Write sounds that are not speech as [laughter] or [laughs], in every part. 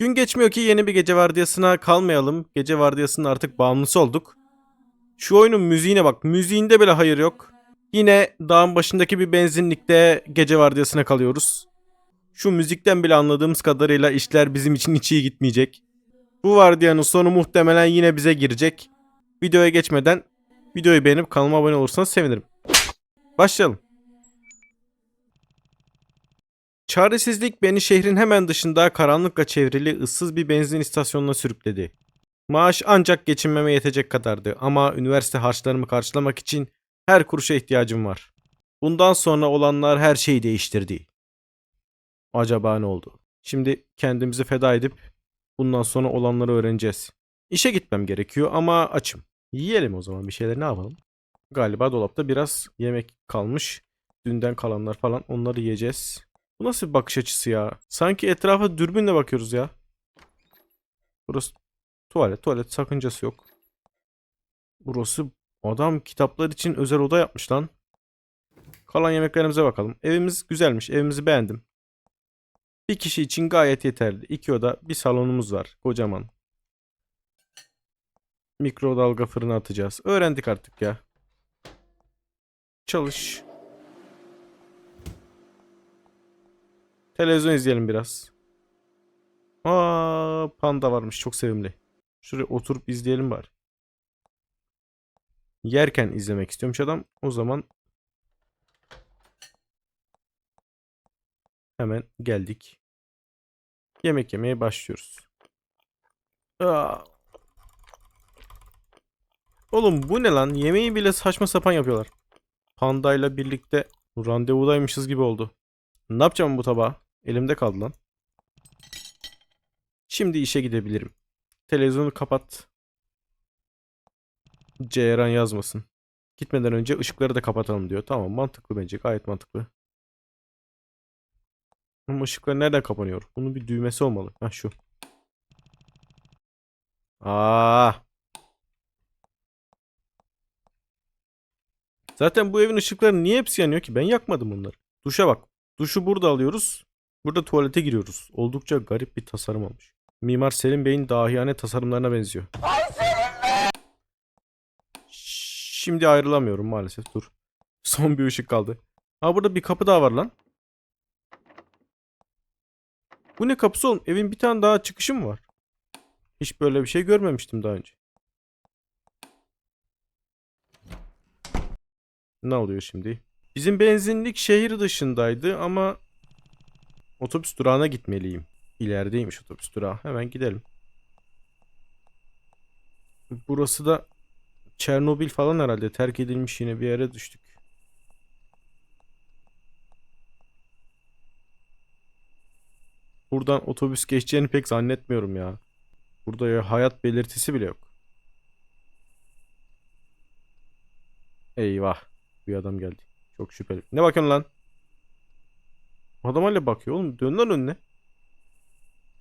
Gün geçmiyor ki yeni bir gece vardiyasına kalmayalım. Gece vardiyasının artık bağımlısı olduk. Şu oyunun müziğine bak. Müziğinde bile hayır yok. Yine dağın başındaki bir benzinlikte gece vardiyasına kalıyoruz. Şu müzikten bile anladığımız kadarıyla işler bizim için hiç iyi gitmeyecek. Bu vardiyanın sonu muhtemelen yine bize girecek. Videoya geçmeden videoyu beğenip kanalıma abone olursanız sevinirim. Başlayalım. Çaresizlik beni şehrin hemen dışında karanlıkla çevrili ıssız bir benzin istasyonuna sürükledi. Maaş ancak geçinmeme yetecek kadardı ama üniversite harçlarımı karşılamak için her kuruşa ihtiyacım var. Bundan sonra olanlar her şeyi değiştirdi. Acaba ne oldu? Şimdi kendimizi feda edip bundan sonra olanları öğreneceğiz. İşe gitmem gerekiyor ama açım. Yiyelim o zaman bir şeyler ne yapalım? Galiba dolapta biraz yemek kalmış. Dünden kalanlar falan onları yiyeceğiz. Bu nasıl bir bakış açısı ya? Sanki etrafa dürbünle bakıyoruz ya. Burası tuvalet. Tuvalet sakıncası yok. Burası adam kitaplar için özel oda yapmış lan. Kalan yemeklerimize bakalım. Evimiz güzelmiş. Evimizi beğendim. Bir kişi için gayet yeterli. İki oda, bir salonumuz var. Kocaman. Mikrodalga fırına atacağız. Öğrendik artık ya. Çalış. Televizyon izleyelim biraz. Aa, panda varmış. Çok sevimli. Şuraya oturup izleyelim bari. Yerken izlemek istiyormuş adam. O zaman hemen geldik. Yemek yemeye başlıyoruz. Aa. Oğlum bu ne lan? Yemeği bile saçma sapan yapıyorlar. Pandayla birlikte randevudaymışız gibi oldu. Ne yapacağım bu tabağı? Elimde kaldı lan. Şimdi işe gidebilirim. Televizyonu kapat. Ceyran yazmasın. Gitmeden önce ışıkları da kapatalım diyor. Tamam mantıklı bence. Gayet mantıklı. Ama ışıklar nereden kapanıyor? Bunun bir düğmesi olmalı. Ha şu. Aa. Zaten bu evin ışıkları niye hepsi yanıyor ki? Ben yakmadım bunları. Duşa bak. Duşu burada alıyoruz. Burada tuvalete giriyoruz. Oldukça garip bir tasarım olmuş. Mimar Selim Bey'in dahiyane tasarımlarına benziyor. Şimdi ayrılamıyorum maalesef. Dur. [laughs] Son bir ışık kaldı. Ha burada bir kapı daha var lan. Bu ne kapısı oğlum? Evin bir tane daha çıkışı mı var? Hiç böyle bir şey görmemiştim daha önce. Ne oluyor şimdi? Bizim benzinlik şehir dışındaydı ama otobüs durağına gitmeliyim. İlerideymiş otobüs durağı. Hemen gidelim. Burası da Çernobil falan herhalde. Terk edilmiş yine bir yere düştük. Buradan otobüs geçeceğini pek zannetmiyorum ya. Burada ya hayat belirtisi bile yok. Eyvah. Bir adam geldi. Çok şüpheli. Ne bakıyorsun lan? Adam hala bakıyor oğlum. Dön lan önüne.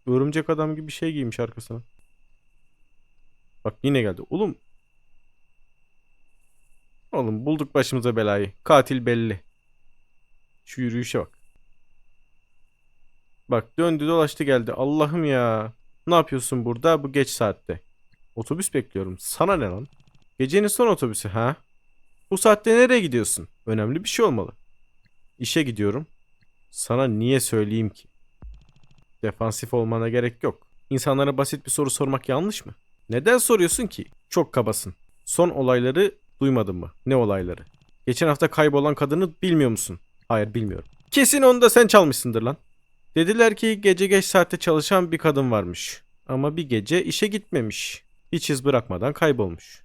Örümcek adam gibi bir şey giymiş arkasına. Bak yine geldi. Oğlum. Oğlum bulduk başımıza belayı. Katil belli. Şu yürüyüşe bak. Bak döndü dolaştı geldi. Allah'ım ya. Ne yapıyorsun burada bu geç saatte? Otobüs bekliyorum. Sana ne lan? Gecenin son otobüsü ha? Bu saatte nereye gidiyorsun? Önemli bir şey olmalı. İşe gidiyorum. Sana niye söyleyeyim ki? Defansif olmana gerek yok. İnsanlara basit bir soru sormak yanlış mı? Neden soruyorsun ki? Çok kabasın. Son olayları duymadın mı? Ne olayları? Geçen hafta kaybolan kadını bilmiyor musun? Hayır bilmiyorum. Kesin onu da sen çalmışsındır lan. Dediler ki gece geç saatte çalışan bir kadın varmış. Ama bir gece işe gitmemiş. Hiç iz bırakmadan kaybolmuş.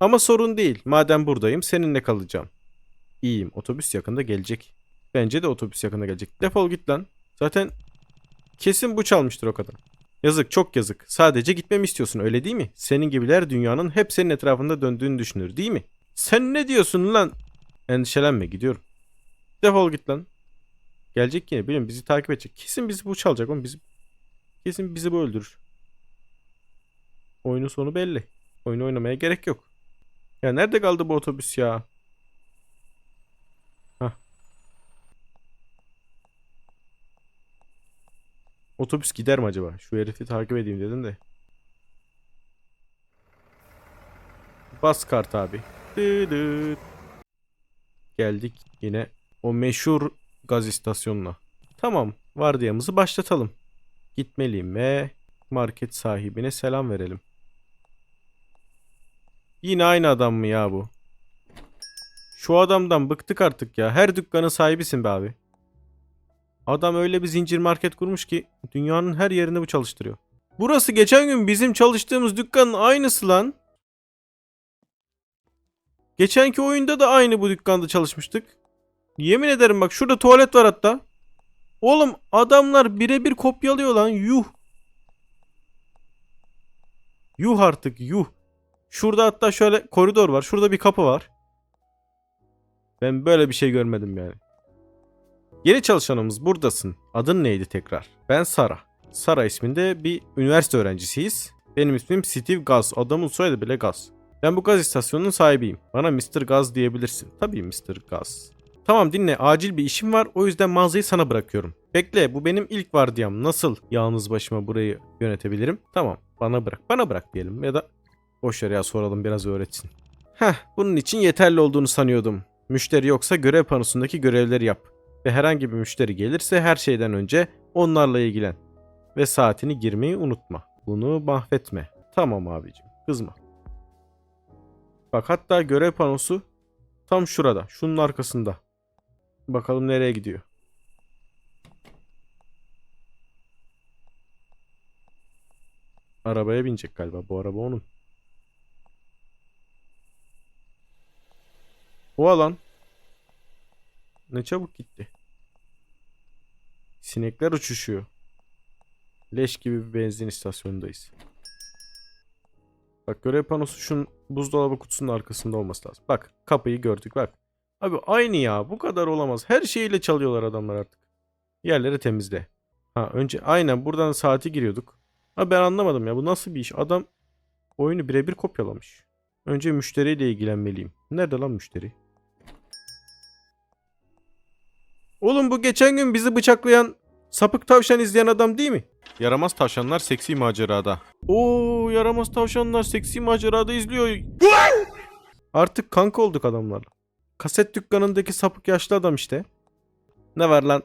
Ama sorun değil. Madem buradayım seninle kalacağım. İyiyim. Otobüs yakında gelecek. Bence de otobüs yakında gelecek. Defol git lan. Zaten kesin bu çalmıştır o kadın. Yazık çok yazık. Sadece gitmemi istiyorsun öyle değil mi? Senin gibiler dünyanın hep senin etrafında döndüğünü düşünür değil mi? Sen ne diyorsun lan? Endişelenme gidiyorum. Defol git lan. Gelecek yine biliyorum bizi takip edecek. Kesin bizi bu çalacak oğlum bizi. Kesin bizi bu öldürür. Oyunun sonu belli. Oyunu oynamaya gerek yok. Ya nerede kaldı bu otobüs ya? Otobüs gider mi acaba? Şu herifi takip edeyim dedim de. Bas kart abi. Geldik yine o meşhur gaz istasyonuna. Tamam, vardiyamızı başlatalım. Gitmeliyim ve market sahibine selam verelim. Yine aynı adam mı ya bu? Şu adamdan bıktık artık ya. Her dükkanın sahibisin be abi. Adam öyle bir zincir market kurmuş ki dünyanın her yerinde bu çalıştırıyor. Burası geçen gün bizim çalıştığımız dükkanın aynısı lan. Geçenki oyunda da aynı bu dükkanda çalışmıştık. Yemin ederim bak şurada tuvalet var hatta. Oğlum adamlar birebir kopyalıyor lan yuh. Yuh artık yuh. Şurada hatta şöyle koridor var. Şurada bir kapı var. Ben böyle bir şey görmedim yani. Yeni çalışanımız buradasın. Adın neydi tekrar? Ben Sara. Sara isminde bir üniversite öğrencisiyiz. Benim ismim Steve Gaz. Adamın soyadı bile Gaz. Ben bu gaz istasyonunun sahibiyim. Bana Mr. Gaz diyebilirsin. Tabii Mr. Gaz. Tamam dinle acil bir işim var o yüzden mağazayı sana bırakıyorum. Bekle bu benim ilk vardiyam. Nasıl yalnız başıma burayı yönetebilirim? Tamam bana bırak. Bana bırak diyelim ya da boş ver ya soralım biraz öğretsin. Heh bunun için yeterli olduğunu sanıyordum. Müşteri yoksa görev panosundaki görevleri yap. Ve herhangi bir müşteri gelirse her şeyden önce onlarla ilgilen. Ve saatini girmeyi unutma. Bunu mahvetme. Tamam abicim kızma. Bak hatta görev panosu tam şurada. Şunun arkasında. Bakalım nereye gidiyor. Arabaya binecek galiba. Bu araba onun. O alan. Ne çabuk gitti. Sinekler uçuşuyor. Leş gibi bir benzin istasyonundayız. Bak görev panosu şunun buzdolabı kutusunun arkasında olması lazım. Bak kapıyı gördük bak. Abi aynı ya bu kadar olamaz. Her şeyiyle çalıyorlar adamlar artık. Yerleri temizle. Ha önce aynen buradan saati giriyorduk. Ha ben anlamadım ya bu nasıl bir iş? Adam oyunu birebir kopyalamış. Önce müşteriyle ilgilenmeliyim. Nerede lan müşteri? Oğlum bu geçen gün bizi bıçaklayan sapık tavşan izleyen adam değil mi? Yaramaz tavşanlar seksi macerada. Oo yaramaz tavşanlar seksi macerada izliyor. Artık kanka olduk adamlarla. Kaset dükkanındaki sapık yaşlı adam işte. Ne var lan?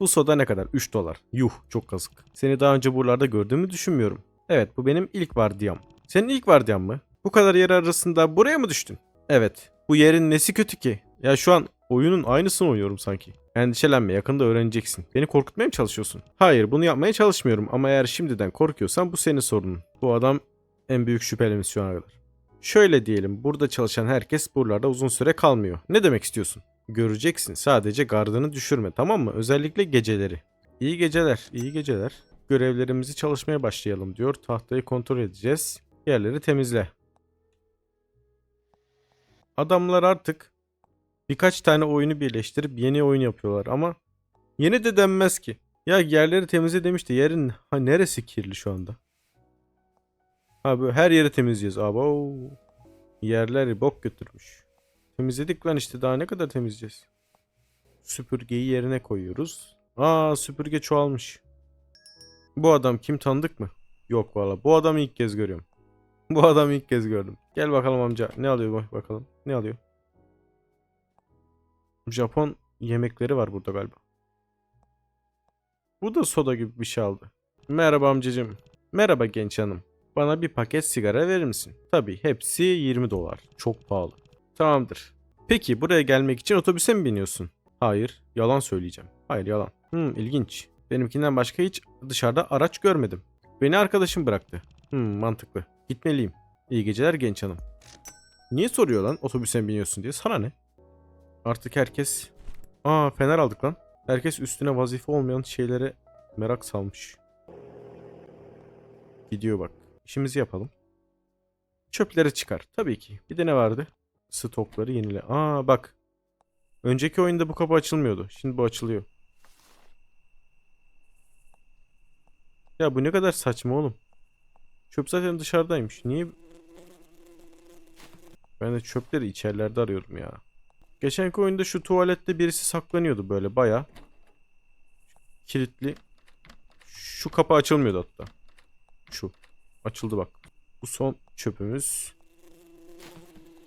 Bu soda ne kadar? 3 dolar. Yuh çok kazık. Seni daha önce buralarda gördüğümü düşünmüyorum. Evet bu benim ilk vardiyam. Senin ilk vardiyan mı? Bu kadar yer arasında buraya mı düştün? Evet. Bu yerin nesi kötü ki? Ya şu an oyunun aynısını oynuyorum sanki. Endişelenme yakında öğreneceksin. Beni korkutmaya mı çalışıyorsun? Hayır bunu yapmaya çalışmıyorum ama eğer şimdiden korkuyorsan bu senin sorunun. Bu adam en büyük şüphelimiz şu ana kadar. Şöyle diyelim burada çalışan herkes buralarda uzun süre kalmıyor. Ne demek istiyorsun? Göreceksin sadece gardını düşürme tamam mı? Özellikle geceleri. İyi geceler, iyi geceler. Görevlerimizi çalışmaya başlayalım diyor. Tahtayı kontrol edeceğiz. Yerleri temizle. Adamlar artık birkaç tane oyunu birleştirip yeni oyun yapıyorlar ama yeni de denmez ki. Ya yerleri temizle demişti. Yerin ha neresi kirli şu anda? Ha böyle her yeri temizleyeceğiz. Abo. Yerleri bok götürmüş. Temizledik lan işte daha ne kadar temizleyeceğiz? Süpürgeyi yerine koyuyoruz. Aa süpürge çoğalmış. Bu adam kim tanıdık mı? Yok valla bu adamı ilk kez görüyorum. Bu adamı ilk kez gördüm. Gel bakalım amca. Ne alıyor bak bakalım. Ne alıyor? Japon yemekleri var burada galiba. Bu da soda gibi bir şey aldı. Merhaba amcacığım. Merhaba genç hanım. Bana bir paket sigara verir misin? Tabii hepsi 20 dolar. Çok pahalı. Tamamdır. Peki buraya gelmek için otobüse mi biniyorsun? Hayır. Yalan söyleyeceğim. Hayır yalan. Hmm ilginç. Benimkinden başka hiç dışarıda araç görmedim. Beni arkadaşım bıraktı. Hmm mantıklı. Gitmeliyim. İyi geceler genç hanım. Niye soruyor lan otobüse mi biniyorsun diye? Sana ne? Artık herkes... Aa fener aldık lan. Herkes üstüne vazife olmayan şeylere merak salmış. Gidiyor bak. İşimizi yapalım. Çöpleri çıkar. Tabii ki. Bir de ne vardı? Stokları yenile. Aa bak. Önceki oyunda bu kapı açılmıyordu. Şimdi bu açılıyor. Ya bu ne kadar saçma oğlum. Çöp zaten dışarıdaymış. Niye? Ben de çöpleri içerilerde arıyorum ya. Geçenki oyunda şu tuvalette birisi saklanıyordu böyle baya. Kilitli. Şu kapı açılmıyordu hatta. Şu. Açıldı bak. Bu son çöpümüz.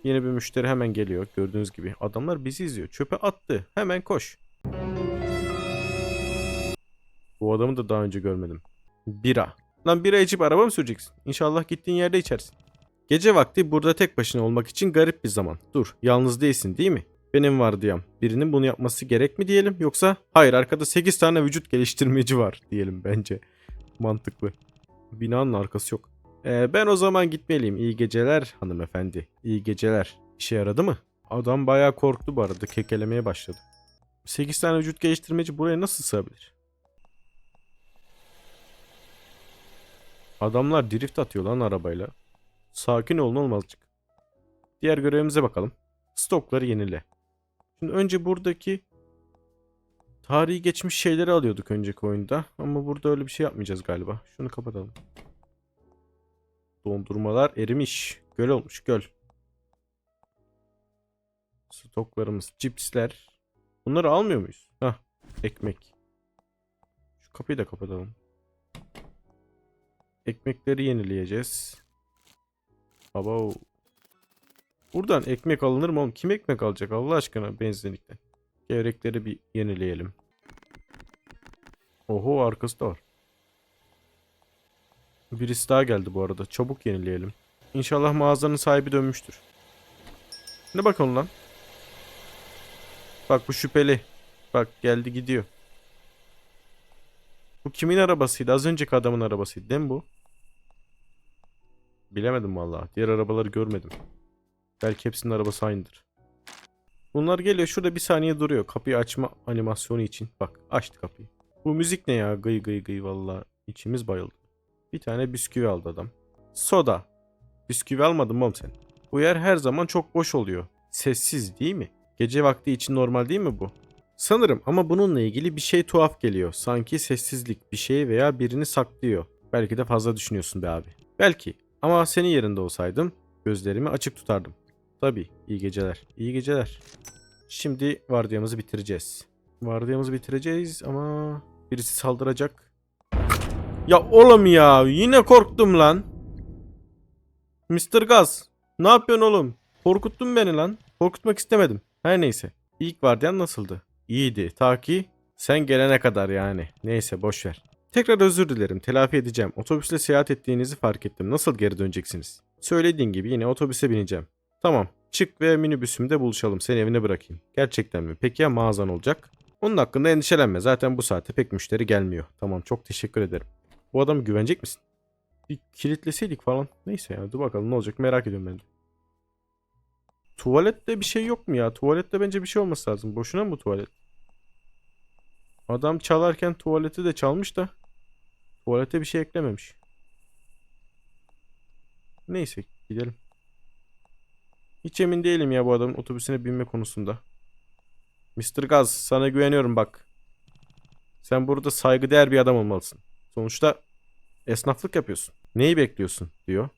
Yeni bir müşteri hemen geliyor. Gördüğünüz gibi. Adamlar bizi izliyor. Çöpe attı. Hemen koş. Bu adamı da daha önce görmedim. Bira. Lan bira içip araba mı süreceksin? İnşallah gittiğin yerde içersin. Gece vakti burada tek başına olmak için garip bir zaman. Dur, yalnız değilsin değil mi? Benim vardiyam. Birinin bunu yapması gerek mi diyelim yoksa hayır arkada 8 tane vücut geliştirmeci var diyelim bence. Mantıklı. Binanın arkası yok. Ee, ben o zaman gitmeliyim. İyi geceler hanımefendi. İyi geceler. İşe yaradı mı? Adam bayağı korktu bu arada. Kekelemeye başladı. 8 tane vücut geliştirmeci buraya nasıl sığabilir? Adamlar drift atıyor lan arabayla. Sakin olun olmazcık. Diğer görevimize bakalım. Stokları yenile. Şimdi önce buradaki tarihi geçmiş şeyleri alıyorduk önceki oyunda. Ama burada öyle bir şey yapmayacağız galiba. Şunu kapatalım. Dondurmalar erimiş. Göl olmuş göl. Stoklarımız, cipsler. Bunları almıyor muyuz? Hah, ekmek. Şu kapıyı da kapatalım. Ekmekleri yenileyeceğiz. Baba Buradan ekmek alınır mı oğlum? Kim ekmek alacak Allah aşkına benzinlikten? Gevrekleri bir yenileyelim. Oho arkası da var. Birisi daha geldi bu arada. Çabuk yenileyelim. İnşallah mağazanın sahibi dönmüştür. Ne bakalım lan? Bak bu şüpheli. Bak geldi gidiyor. Bu kimin arabasıydı? Az önceki adamın arabasıydı değil mi bu? Bilemedim vallahi. Diğer arabaları görmedim. Belki hepsinin arabası aynıdır. Bunlar geliyor şurada bir saniye duruyor. Kapıyı açma animasyonu için. Bak açtı kapıyı. Bu müzik ne ya? Gıy gıy gıy valla. İçimiz bayıldı. Bir tane bisküvi aldı adam. Soda. Bisküvi almadın mı oğlum sen? Bu yer her zaman çok boş oluyor. Sessiz değil mi? Gece vakti için normal değil mi bu? Sanırım ama bununla ilgili bir şey tuhaf geliyor. Sanki sessizlik bir şey veya birini saklıyor. Belki de fazla düşünüyorsun be abi. Belki. Ama senin yerinde olsaydım gözlerimi açık tutardım. Tabii. İyi geceler. İyi geceler. Şimdi vardiyamızı bitireceğiz. Vardiyamızı bitireceğiz ama birisi saldıracak. Ya oğlum ya yine korktum lan. Mr. Gaz ne yapıyorsun oğlum? Korkuttun beni lan. Korkutmak istemedim. Her neyse. İlk vardiyan nasıldı? İyiydi. Ta ki sen gelene kadar yani. Neyse boş ver. Tekrar özür dilerim. Telafi edeceğim. Otobüsle seyahat ettiğinizi fark ettim. Nasıl geri döneceksiniz? Söylediğin gibi yine otobüse bineceğim. Tamam. Çık ve minibüsümde buluşalım. Seni evine bırakayım. Gerçekten mi? Peki ya mağazan olacak? Onun hakkında endişelenme. Zaten bu saate pek müşteri gelmiyor. Tamam çok teşekkür ederim. Bu adamı güvenecek misin? Bir kilitleseydik falan. Neyse ya dur bakalım ne olacak merak ediyorum ben de. Tuvalette bir şey yok mu ya? Tuvalette bence bir şey olması lazım. Boşuna mı bu tuvalet? Adam çalarken tuvaleti de çalmış da tuvalete bir şey eklememiş. Neyse gidelim. Hiç emin değilim ya bu adamın otobüsüne binme konusunda. Mr. Gaz sana güveniyorum bak. Sen burada saygıdeğer bir adam olmalısın. Sonuçta esnaflık yapıyorsun. Neyi bekliyorsun diyor.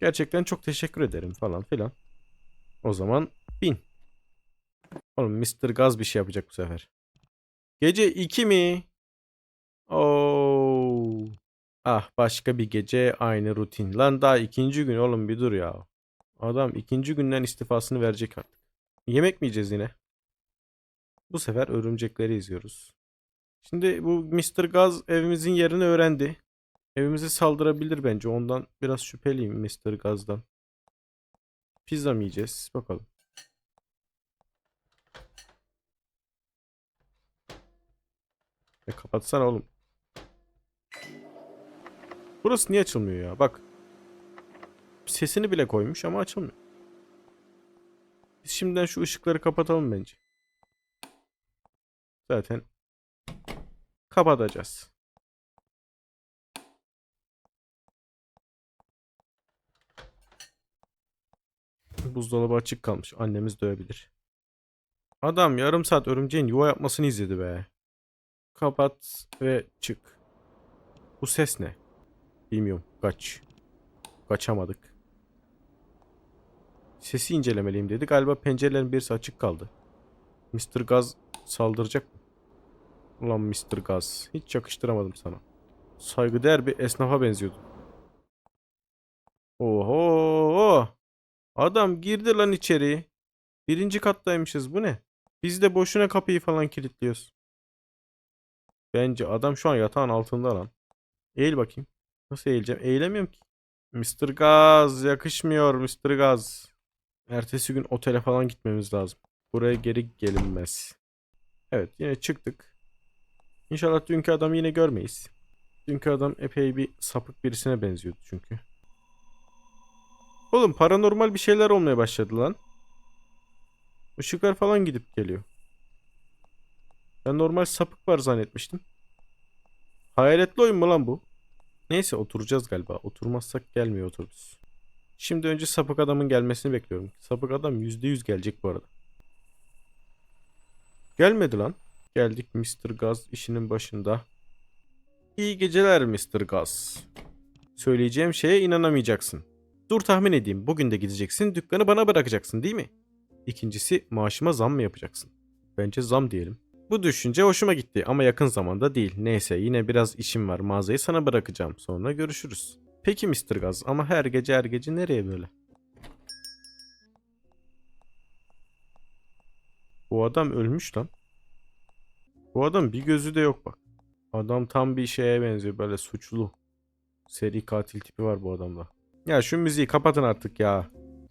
Gerçekten çok teşekkür ederim falan filan. O zaman bin. Oğlum Mr. Gaz bir şey yapacak bu sefer. Gece 2 mi? Oo. Ah başka bir gece aynı rutin. Lan daha ikinci gün oğlum bir dur ya. Adam ikinci günden istifasını verecek artık. Yemek mi yiyeceğiz yine? Bu sefer örümcekleri izliyoruz. Şimdi bu Mr. Gaz evimizin yerini öğrendi. Evimize saldırabilir bence. Ondan biraz şüpheliyim Mr. Gaz'dan. Pizza mı yiyeceğiz? Bakalım. E kapatsana oğlum. Burası niye açılmıyor ya? Bak. Sesini bile koymuş ama açılmıyor. Biz şimdiden şu ışıkları kapatalım bence. Zaten kapatacağız. Buzdolabı açık kalmış. Annemiz dövebilir. Adam yarım saat örümceğin yuva yapmasını izledi be. Kapat ve çık. Bu ses ne? Bilmiyorum. Kaç. Kaçamadık. Sesi incelemeliyim dedi. Galiba pencerelerin birisi açık kaldı. Mr. Gaz saldıracak mı? Ulan Mr. Gaz. Hiç yakıştıramadım sana. saygıdeğer bir esnafa benziyordu. Oho! Adam girdi lan içeri. Birinci kattaymışız bu ne? Biz de boşuna kapıyı falan kilitliyoruz. Bence adam şu an yatağın altında lan. Eğil bakayım. Nasıl eğileceğim? Eğilemiyorum ki. Mr. Gaz yakışmıyor Mr. Gaz. Ertesi gün otele falan gitmemiz lazım. Buraya geri gelinmez. Evet yine çıktık. İnşallah dünkü adamı yine görmeyiz. Dünkü adam epey bir sapık birisine benziyordu çünkü. Oğlum paranormal bir şeyler olmaya başladı lan. Işıklar falan gidip geliyor. Ben normal sapık var zannetmiştim. Hayaletli oyun mu lan bu? Neyse oturacağız galiba. Oturmazsak gelmiyor otobüs. Şimdi önce sapık adamın gelmesini bekliyorum. Sapık adam %100 gelecek bu arada. Gelmedi lan. Geldik Mr. Gaz işinin başında. İyi geceler Mr. Gaz. Söyleyeceğim şeye inanamayacaksın. Dur tahmin edeyim. Bugün de gideceksin. Dükkanı bana bırakacaksın değil mi? İkincisi maaşıma zam mı yapacaksın? Bence zam diyelim. Bu düşünce hoşuma gitti ama yakın zamanda değil. Neyse yine biraz işim var. Mağazayı sana bırakacağım. Sonra görüşürüz. Peki Mr. Gaz ama her gece her gece nereye böyle? Bu adam ölmüş lan. Bu adam bir gözü de yok bak. Adam tam bir şeye benziyor böyle suçlu. Seri katil tipi var bu adamda. Ya şu müziği kapatın artık ya.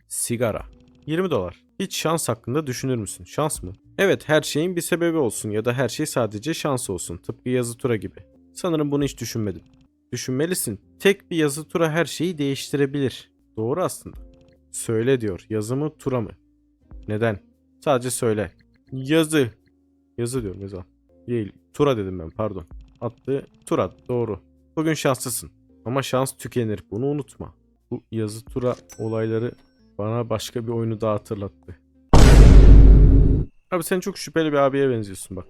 Sigara. 20 dolar. Hiç şans hakkında düşünür müsün? Şans mı? Evet her şeyin bir sebebi olsun ya da her şey sadece şans olsun. Tıpkı yazı tura gibi. Sanırım bunu hiç düşünmedim. Düşünmelisin. Tek bir yazı tura her şeyi değiştirebilir. Doğru aslında. Söyle diyor. Yazı mı tura mı? Neden? Sadece söyle. Yazı. Yazı diyorum yazı. Değil. Tura dedim ben pardon. Attı tura doğru. Bugün şanslısın. Ama şans tükenir. Bunu unutma. Bu yazı tura olayları bana başka bir oyunu daha hatırlattı. Abi sen çok şüpheli bir abiye benziyorsun bak.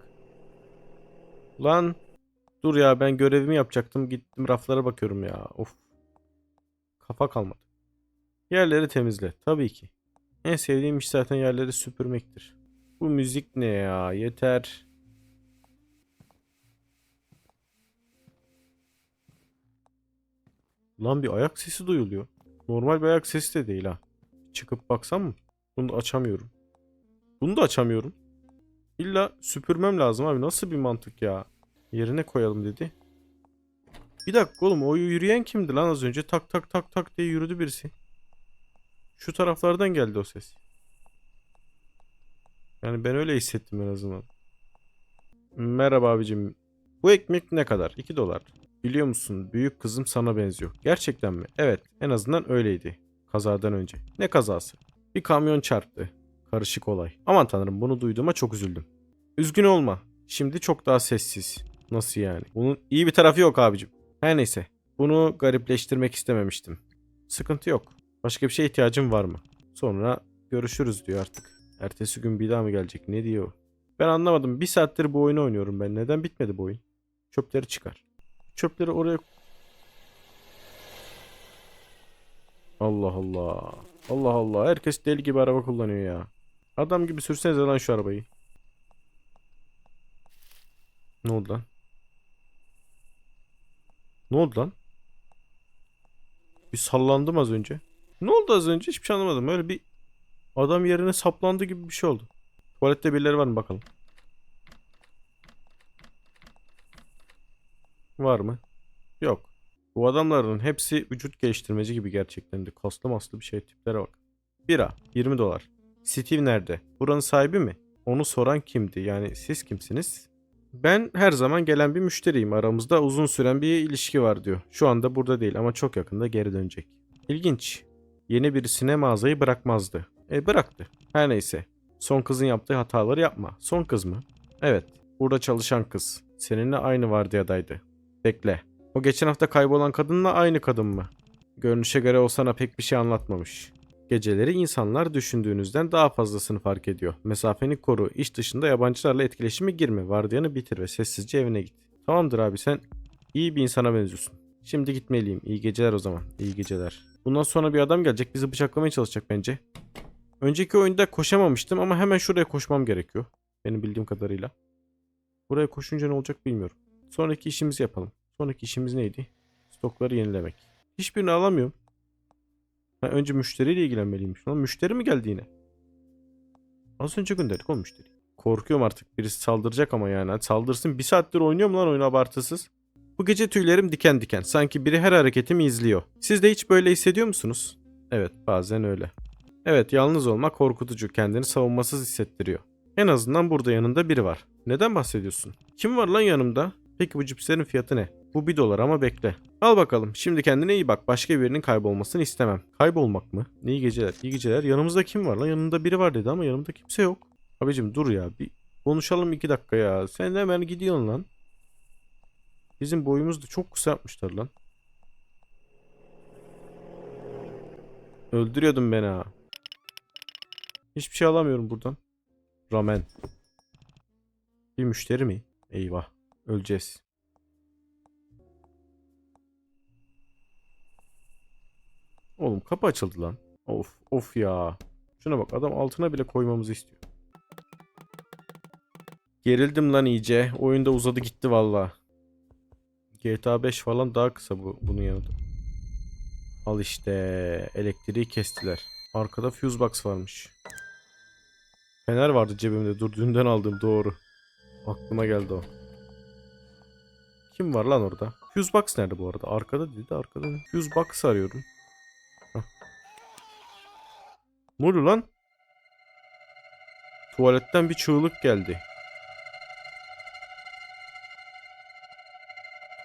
Lan dur ya ben görevimi yapacaktım gittim raflara bakıyorum ya. Of. Kafa kalmadı. Yerleri temizle tabii ki. En sevdiğim iş zaten yerleri süpürmektir. Bu müzik ne ya yeter. Lan bir ayak sesi duyuluyor. Normal bir ayak sesi de değil ha. Çıkıp baksam mı? Bunu da açamıyorum. Bunu da açamıyorum. İlla süpürmem lazım abi. Nasıl bir mantık ya? Yerine koyalım dedi. Bir dakika oğlum o yürüyen kimdi lan az önce? Tak tak tak tak diye yürüdü birisi. Şu taraflardan geldi o ses. Yani ben öyle hissettim en azından. Merhaba abicim. Bu ekmek ne kadar? 2 dolar. Biliyor musun büyük kızım sana benziyor. Gerçekten mi? Evet en azından öyleydi. Kazadan önce. Ne kazası? Bir kamyon çarptı. Karışık olay. Aman tanrım bunu duyduğuma çok üzüldüm. Üzgün olma. Şimdi çok daha sessiz. Nasıl yani? Bunun iyi bir tarafı yok abicim. Her neyse. Bunu garipleştirmek istememiştim. Sıkıntı yok. Başka bir şeye ihtiyacın var mı? Sonra görüşürüz diyor artık. Ertesi gün bir daha mı gelecek? Ne diyor? Ben anlamadım. Bir saattir bu oyunu oynuyorum ben. Neden bitmedi bu oyun? Çöpleri çıkar. Çöpleri oraya... Allah Allah. Allah Allah. Herkes deli gibi araba kullanıyor ya. Adam gibi sürsenize lan şu arabayı. Ne oldu lan? Ne oldu lan? Bir sallandım az önce. Ne oldu az önce? Hiçbir şey anlamadım. Öyle bir adam yerine saplandı gibi bir şey oldu. Tuvalette birileri var mı bakalım. Var mı? Yok. Bu adamların hepsi vücut geliştirmeci gibi gerçekten de. Kaslı maslı bir şey tiplere bak. Bira 20 dolar. Steve nerede? Buranın sahibi mi? Onu soran kimdi? Yani siz kimsiniz? Ben her zaman gelen bir müşteriyim. Aramızda uzun süren bir ilişki var diyor. Şu anda burada değil ama çok yakında geri dönecek. İlginç. Yeni birisine mağazayı bırakmazdı. E bıraktı. Her neyse. Son kızın yaptığı hataları yapma. Son kız mı? Evet. Burada çalışan kız. Seninle aynı vardiyadaydı. Bekle. O geçen hafta kaybolan kadınla aynı kadın mı? Görünüşe göre o sana pek bir şey anlatmamış. Geceleri insanlar düşündüğünüzden daha fazlasını fark ediyor. Mesafeni koru, iş dışında yabancılarla etkileşime girme, vardiyanı bitir ve sessizce evine git. Tamamdır abi sen iyi bir insana benziyorsun. Şimdi gitmeliyim. İyi geceler o zaman. İyi geceler. Bundan sonra bir adam gelecek bizi bıçaklamaya çalışacak bence. Önceki oyunda koşamamıştım ama hemen şuraya koşmam gerekiyor. Benim bildiğim kadarıyla. Buraya koşunca ne olacak bilmiyorum. Sonraki işimizi yapalım. Sonraki işimiz neydi? Stokları yenilemek. Hiçbirini alamıyorum. Ha, önce müşteriyle ilgilenmeliymiş. Lan müşteri mi geldi yine? Az önce gönderdik o müşteri. Korkuyorum artık birisi saldıracak ama yani. Saldırsın. Bir saattir oynuyorum lan oyunu abartısız. Bu gece tüylerim diken diken. Sanki biri her hareketimi izliyor. Siz de hiç böyle hissediyor musunuz? Evet bazen öyle. Evet yalnız olmak korkutucu. Kendini savunmasız hissettiriyor. En azından burada yanında biri var. Neden bahsediyorsun? Kim var lan yanımda? Peki bu cipslerin fiyatı ne? Bu 1 dolar ama bekle. Al bakalım. Şimdi kendine iyi bak. Başka birinin kaybolmasını istemem. Kaybolmak mı? İyi geceler. İyi geceler. Yanımızda kim var lan? Yanında biri var dedi ama yanımda kimse yok. Abicim dur ya. Bir konuşalım 2 dakika ya. Sen hemen gidiyorsun lan. Bizim boyumuz da çok kısa yapmışlar lan. Öldürüyordun beni ha. Hiçbir şey alamıyorum buradan. Ramen. Bir müşteri mi? Eyvah. Öleceğiz. Oğlum kapı açıldı lan. Of of ya. Şuna bak adam altına bile koymamızı istiyor. Gerildim lan iyice. Oyunda uzadı gitti valla. GTA 5 falan daha kısa bu bunun yanında. Al işte elektriği kestiler. Arkada fuse box varmış. Fener vardı cebimde. Dur dünden aldım doğru. Aklıma geldi o. Kim var lan orada? Fuse box nerede bu arada? Arkada dedi arkada. Fuse box arıyorum. Ne oluyor lan? Tuvaletten bir çığlık geldi.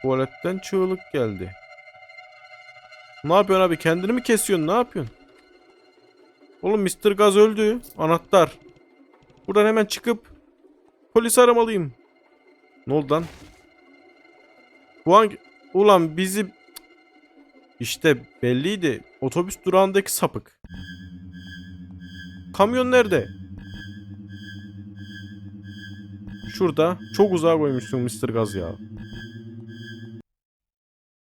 Tuvaletten çığlık geldi. Ne yapıyorsun abi? Kendini mi kesiyorsun? Ne yapıyorsun? Oğlum Mr. Gaz öldü. Anahtar. Buradan hemen çıkıp polisi aramalıyım. Ne oldu lan? Bu hangi... Ulan bizi... İşte belliydi. Otobüs durağındaki sapık. Kamyon nerede? Şurada. Çok uzağa koymuşsun Mr. Gaz ya.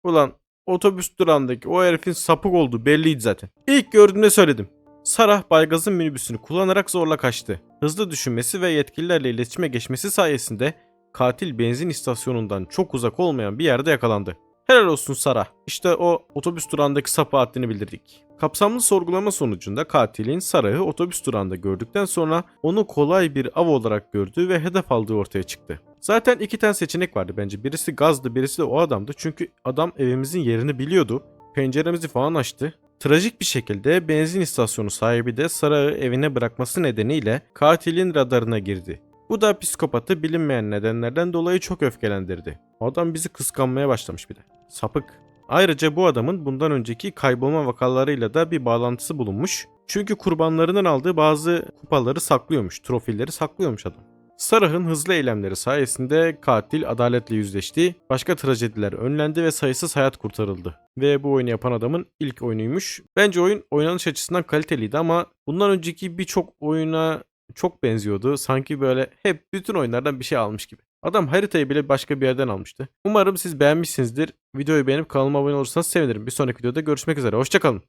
Ulan otobüs durağındaki o herifin sapık olduğu belliydi zaten. İlk gördüğümde söyledim. Sarah Baygaz'ın minibüsünü kullanarak zorla kaçtı. Hızlı düşünmesi ve yetkililerle iletişime geçmesi sayesinde katil benzin istasyonundan çok uzak olmayan bir yerde yakalandı. Helal olsun Sarah. İşte o otobüs durağındaki sapı haddini bildirdik. Kapsamlı sorgulama sonucunda katilin Sarah'ı otobüs durağında gördükten sonra onu kolay bir av olarak gördüğü ve hedef aldığı ortaya çıktı. Zaten iki tane seçenek vardı bence. Birisi gazdı, birisi de o adamdı. Çünkü adam evimizin yerini biliyordu. Penceremizi falan açtı. Trajik bir şekilde benzin istasyonu sahibi de Sarah'ı evine bırakması nedeniyle katilin radarına girdi. Bu da psikopatı bilinmeyen nedenlerden dolayı çok öfkelendirdi. Adam bizi kıskanmaya başlamış bir de. Sapık. Ayrıca bu adamın bundan önceki kaybolma vakalarıyla da bir bağlantısı bulunmuş. Çünkü kurbanlarından aldığı bazı kupaları saklıyormuş, trofileri saklıyormuş adam. Sarah'ın hızlı eylemleri sayesinde katil adaletle yüzleşti, başka trajediler önlendi ve sayısız hayat kurtarıldı. Ve bu oyunu yapan adamın ilk oyunuymuş. Bence oyun oynanış açısından kaliteliydi ama bundan önceki birçok oyuna çok benziyordu. Sanki böyle hep bütün oyunlardan bir şey almış gibi. Adam haritayı bile başka bir yerden almıştı. Umarım siz beğenmişsinizdir. Videoyu beğenip kanalıma abone olursanız sevinirim. Bir sonraki videoda görüşmek üzere. Hoşçakalın.